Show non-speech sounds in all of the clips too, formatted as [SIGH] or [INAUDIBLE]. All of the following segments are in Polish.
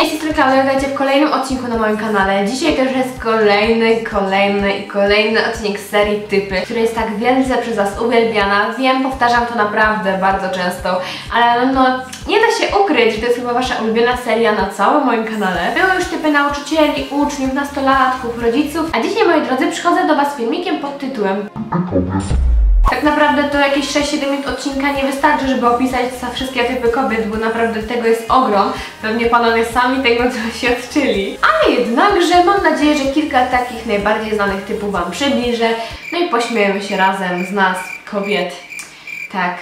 Cześć, jestem Klaudia, witajcie w kolejnym odcinku na moim kanale. Dzisiaj też jest kolejny, kolejny i kolejny odcinek z serii Typy, która jest tak wielce przez Was uwielbiana. Wiem, powtarzam to naprawdę bardzo często, ale no nie da się ukryć, to jest chyba Wasza ulubiona seria na całym moim kanale. Były już typy nauczycieli, uczniów, nastolatków, rodziców, a dzisiaj, moi drodzy, przychodzę do Was z filmikiem pod tytułem tak naprawdę to jakieś 6-7 minut odcinka nie wystarczy, żeby opisać wszystkie typy kobiet, bo naprawdę tego jest ogrom. Pewnie panowie sami tego doświadczyli. Ale jednakże mam nadzieję, że kilka takich najbardziej znanych typów Wam przybliżę. No i pośmiejemy się razem z nas, kobiet. Tak.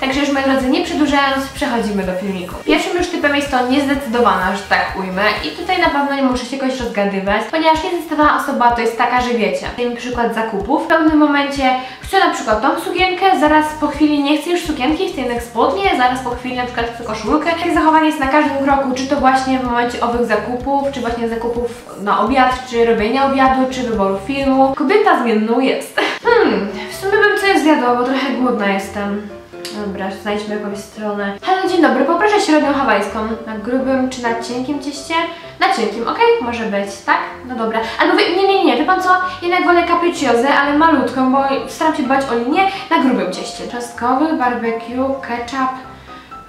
Także już moi drodzy, nie przedłużając, przechodzimy do filmiku. Pierwszym już typem jest to niezdecydowana, że tak ujmę i tutaj na pewno nie muszę się jakoś rozgadywać, ponieważ niezdecydowana osoba to jest taka, że wiecie, dajmy przykład zakupów, w pewnym momencie chcę na przykład tą sukienkę, zaraz po chwili nie chcę już sukienki, chcę jednak spodnie, zaraz po chwili na przykład chcę koszulkę. Tak zachowanie jest na każdym kroku, czy to właśnie w momencie owych zakupów, czy właśnie zakupów na obiad, czy robienia obiadu, czy wyboru filmu. Kobieta zmienną jest. Hmm, w sumie bym coś zjadła, bo trochę głodna jestem. Dobra, znajdźmy jakąś stronę. Halo, dzień dobry, poproszę średnią hawajską. Na grubym czy na cienkim cieście? Na cienkim, okej? Może być, tak? No dobra. Albo wy, nie, nie, nie, wie pan co? Jednak wolę capricciozę, ale malutką, bo staram się dbać o linię na grubym cieście. Czosnkowy, barbecue, ketchup.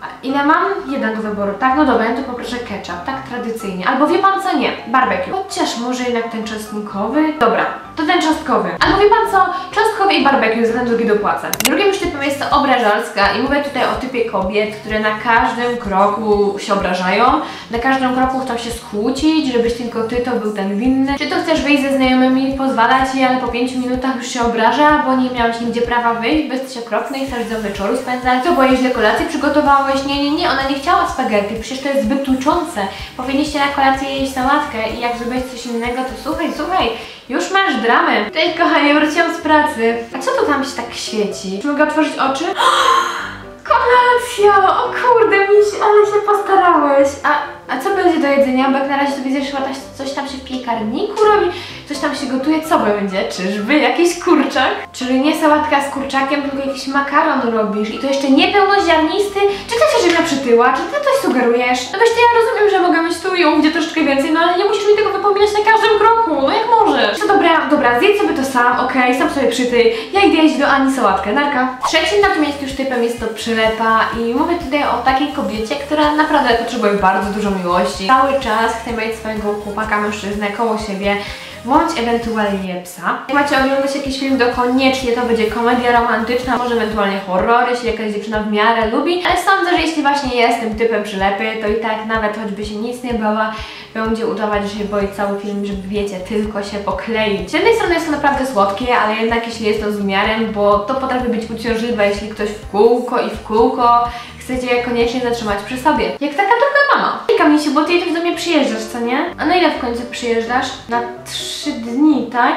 A ile mam? Jeden do wyboru, tak? No dobra, to poproszę ketchup, tak tradycyjnie. Albo wie pan co? Nie, barbecue. Chociaż może jednak ten czosnkowy? Dobra, to ten czosnkowy. Albo wie pan co? Czosnkowy i barbecue, za ten drugi dopłacę. Drugim już typem jest to obrażalska i mówię tutaj o typie kobiet, które na każdym kroku się obrażają, na każdym kroku chcą się skłócić, żebyś tylko ty to był ten winny. Czy to chcesz wyjść ze znajomymi, pozwalać jej, ale po 5 minutach już się obraża, bo nie miałeś nigdzie prawa wyjść, okropny i chcesz do wieczoru spędzać. Co, bo jej źle kolację przygotowałeś? Nie, nie, nie, ona nie chciała spaghetti, przecież to jest zbyt tłuczące. Powinniście na kolację jeść sałatkę i jak zrobić coś innego, to słuchaj, słuchaj, już masz dramę. Cześć kochanie, wróciłam z pracy. A co tu tam się tak świeci? Czy mogę otworzyć oczy? [GASPS] Kolacja! O kurde, miś, ale się postarałeś. A, a co będzie do jedzenia? Bo jak na razie to widzę, że coś- tam się w piekarniku robi, coś tam się gotuje. Co będzie? Czyżby jakiś kurczak? Czyli nie sałatka z kurczakiem, tylko jakiś makaron robisz i to jeszcze niepełnoziarnisty? Czy ty się żywia przytyła? Czy ty coś sugerujesz? No wiesz, to ja rozumiem, że mogę mieć tu i ówdzie troszeczkę więcej, no ale nie musisz mi tego wypominać na każdym kroku, no jak możesz? No dobra, zjedz sobie to sam, okej, sam sobie przytyj. Ja idę jeść do Ani sałatkę, narka. Trzecim natomiast już typem jest to przylepa i mówię tutaj o takiej kobiecie, która naprawdę potrzebuje bardzo dużo miłości. Cały czas chce mieć swojego chłopaka, mężczyznę koło siebie, bądź ewentualnie psa. Jak macie oglądać jakiś film, to koniecznie to będzie komedia romantyczna, może ewentualnie horror, jeśli jakaś dziewczyna w miarę lubi, ale sądzę, że jeśli właśnie jest tym typem przylepy, to i tak nawet choćby się nic nie bała, będzie udawać, że się boi cały film, żeby wiecie, tylko się pokleić. Z jednej strony jest to naprawdę słodkie, ale jednak jeśli jest to z umiarem, bo to potrafi być uciążliwe, jeśli ktoś w kółko i w kółko chcecie je koniecznie zatrzymać przy sobie. Jak taka druga mama. Ej Kamisiu, bo ty do mnie przyjeżdżasz, co nie? A na ile w końcu przyjeżdżasz? Na trzy dni, tak?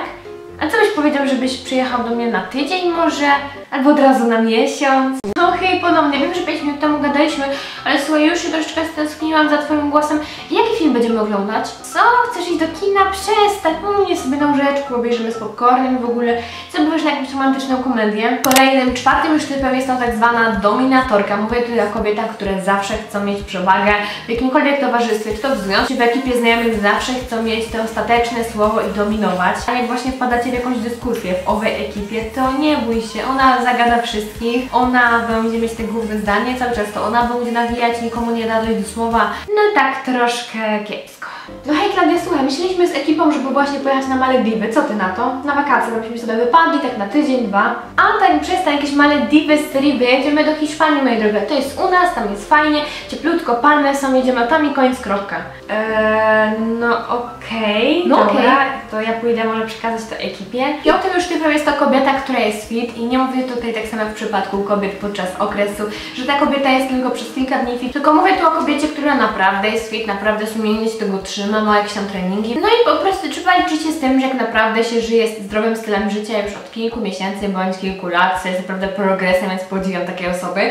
A co byś powiedział, żebyś przyjechał do mnie na tydzień może? Albo od razu na miesiąc? No hej, ponownie, wiem, że 5 minut temu gadaliśmy, ale słuchaj, już się troszeczkę stęskniłam za twoim głosem. Jaki film będziemy oglądać? Co? Chcesz iść do kina? Przestań, pomóż sobie na łóżeczku, obejrzymy z popcornem w ogóle. Co byłeś na jakąś romantyczną komedię? Kolejnym, czwartym już typem jest to tak zwana dominatorka. Mówię tutaj o kobietach, które zawsze chcą mieć przewagę w jakimkolwiek towarzystwie, czy to w związku, czy w ekipie znajomych zawsze chcą mieć to ostateczne słowo i dominować. A jak właśnie wpadacie w jakąś dyskusję w owej ekipie, to nie bój się, ona zagada wszystkich, ona będzie mieć te główne zdanie, cały czas to ona będzie nawijać, nikomu nie da dojść do słowa. No tak troszkę kiepsko. No hej Klaudia, słuchaj, myśleliśmy z ekipą, żeby właśnie pojechać na Malediwy. Co ty na to? Na wakacje, byśmy sobie wypadli tak na tydzień, dwa. A tak przestań, jakieś Malediwy, Striby, jedziemy do Hiszpanii, moje drogie. To jest u nas, tam jest fajnie, cieplutko, palmy są, jedziemy tam i koniec, kropka. Eee, no okej, No dobra, okej. to ja pójdę może przekazać to ekipie. Piątym już typem jest to kobieta, która jest fit i nie mówię tutaj tak samo jak w przypadku kobiet podczas okresu, że ta kobieta jest tylko przez kilka dni fit, tylko mówię tu o kobiecie, która naprawdę jest fit, naprawdę sumiennie się tego trzyma, ma jakieś tam treningi. No i po prostu trzeba liczyć się z tym, że jak naprawdę się żyje zdrowym stylem życia już od kilku miesięcy bądź kilku lat, co jest naprawdę progresem, więc podziwiam takie osoby.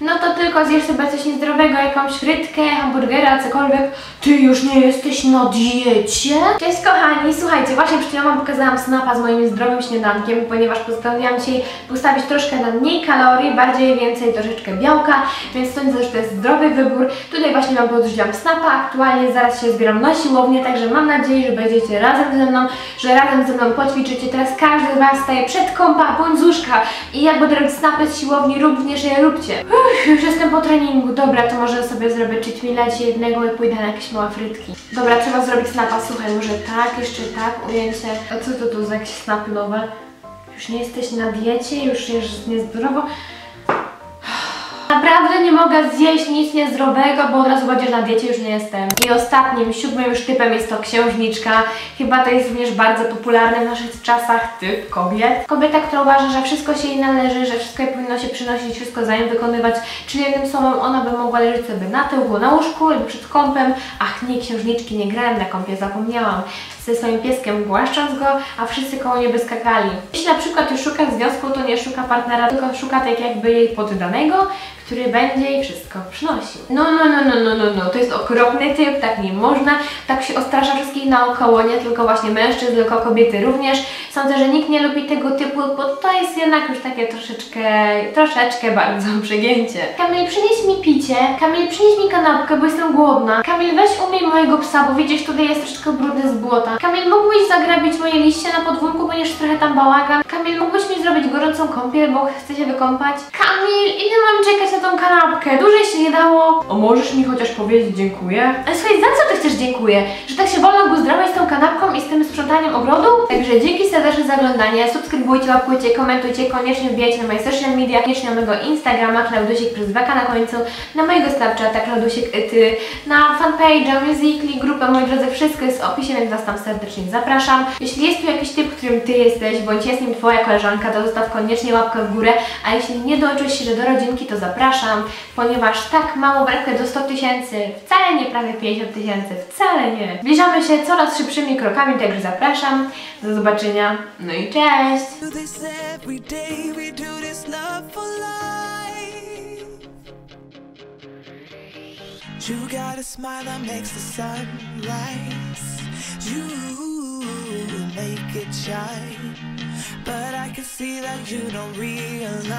No to tylko zjesz sobie coś niezdrowego, jakąś frytkę, hamburgera, cokolwiek. Ty już nie jesteś na diecie? Cześć kochani, słuchajcie, właśnie przed chwilą wam pokazałam snapa z moim zdrowym śniadankiem, ponieważ postanowiłam dzisiaj postawić troszkę na mniej kalorii, bardziej więcej troszeczkę białka, więc sądzę, że to jest zdrowy wybór. Tutaj właśnie wam podrzuciłam snapa, aktualnie zaraz się zbieram na siłownię, także mam nadzieję, że będziecie razem ze mną, że razem ze mną poćwiczycie. Teraz każdy z was staje przed kąpa bądź z łóżka i jak będę robić snapy z siłowni, również je róbcie. Uff, już jestem po treningu, dobra, to może sobie zrobię cheat meala dzisiaj jednego i pójdę na jakieś małe frytki. Dobra, trzeba zrobić snapa, słuchaj, może tak, jeszcze tak, ujęcie. A co to tu za jakieś snapy nowe? Już nie jesteś na diecie, już jesz niezdrowo. Naprawdę nie mogę zjeść nic niezdrowego, bo od razu będziesz na diecie, już nie jestem. I ostatnim, siódmym już typem jest to księżniczka. Chyba to jest również bardzo popularny w naszych czasach typ kobiet. Kobieta, która uważa, że wszystko się jej należy, że wszystko jej powinno się przynosić, wszystko za nią wykonywać. Czyli jednym słowem, ona by mogła leżeć sobie na tyłku, na łóżku lub przed kąpem. Ach nie, księżniczki, nie grałem na kąpie, zapomniałam ze swoim pieskiem, głaszcząc go, a wszyscy koło niej by skakali. Jeśli na przykład już szuka związku, to nie szuka partnera, tylko szuka tak jakby jej poddanego, który będzie jej wszystko przynosił. No, no, no, no, no, no, no, to jest okropny typ, tak nie można, tak się ostrasza wszystkich naokoło, nie tylko właśnie mężczyzn, tylko kobiety również. Sądzę, że nikt nie lubi tego typu, bo to jest jednak już takie troszeczkę, troszeczkę bardzo [LAUGHS] przegięcie. Kamil, przynieś mi picie, Kamil, przynieś mi kanapkę, bo jestem głodna. Kamil, weź umyj mojego psa, bo widzisz, tutaj jest troszeczkę brudny z błota. Kamil, mógłbyś zagrabić moje liście na podwórku, ponieważ trochę tam bałagan. Kamil, mógłbyś mi zrobić gorącą kąpiel, bo chcę się wykąpać. Kamil, ile mam czekać na tą kanapkę? Dłużej się nie dało. O, możesz mi chociaż powiedzieć dziękuję? Ale słuchaj, za ty chcesz dziękuję? Że tak się wolno guzdrować z tą kanapką i z tym sprzątaniem ogrodu? Także dzięki serdecznie za oglądanie. Subskrybujcie, łapkujcie, komentujcie, koniecznie wbijajcie na moje social media, koniecznie na mojego Instagrama, Klaudusik przez beka na końcu, na mojego Snapchata, Klaudusik ty, na fanpage'a, Musically, grupę, moi drodzy, wszystko jest w opisie, więc Was tam serdecznie zapraszam. Jeśli jest tu jakiś typ, którym Ty jesteś, bądź jest nim Twoja koleżanka, to zostaw koniecznie łapkę w górę, a jeśli nie dołączyłeś się do rodzinki, to zapraszam, ponieważ tak mało brakuje do 100 tysięcy, wcale nie prawie 50 tysięcy, wcale nie. Zbliżamy się coraz szybszymi krokami, także zapraszam. Do zobaczenia, no i cześć! You got a smile that makes the sun rise. You make it shine. But I can see that you don't realize.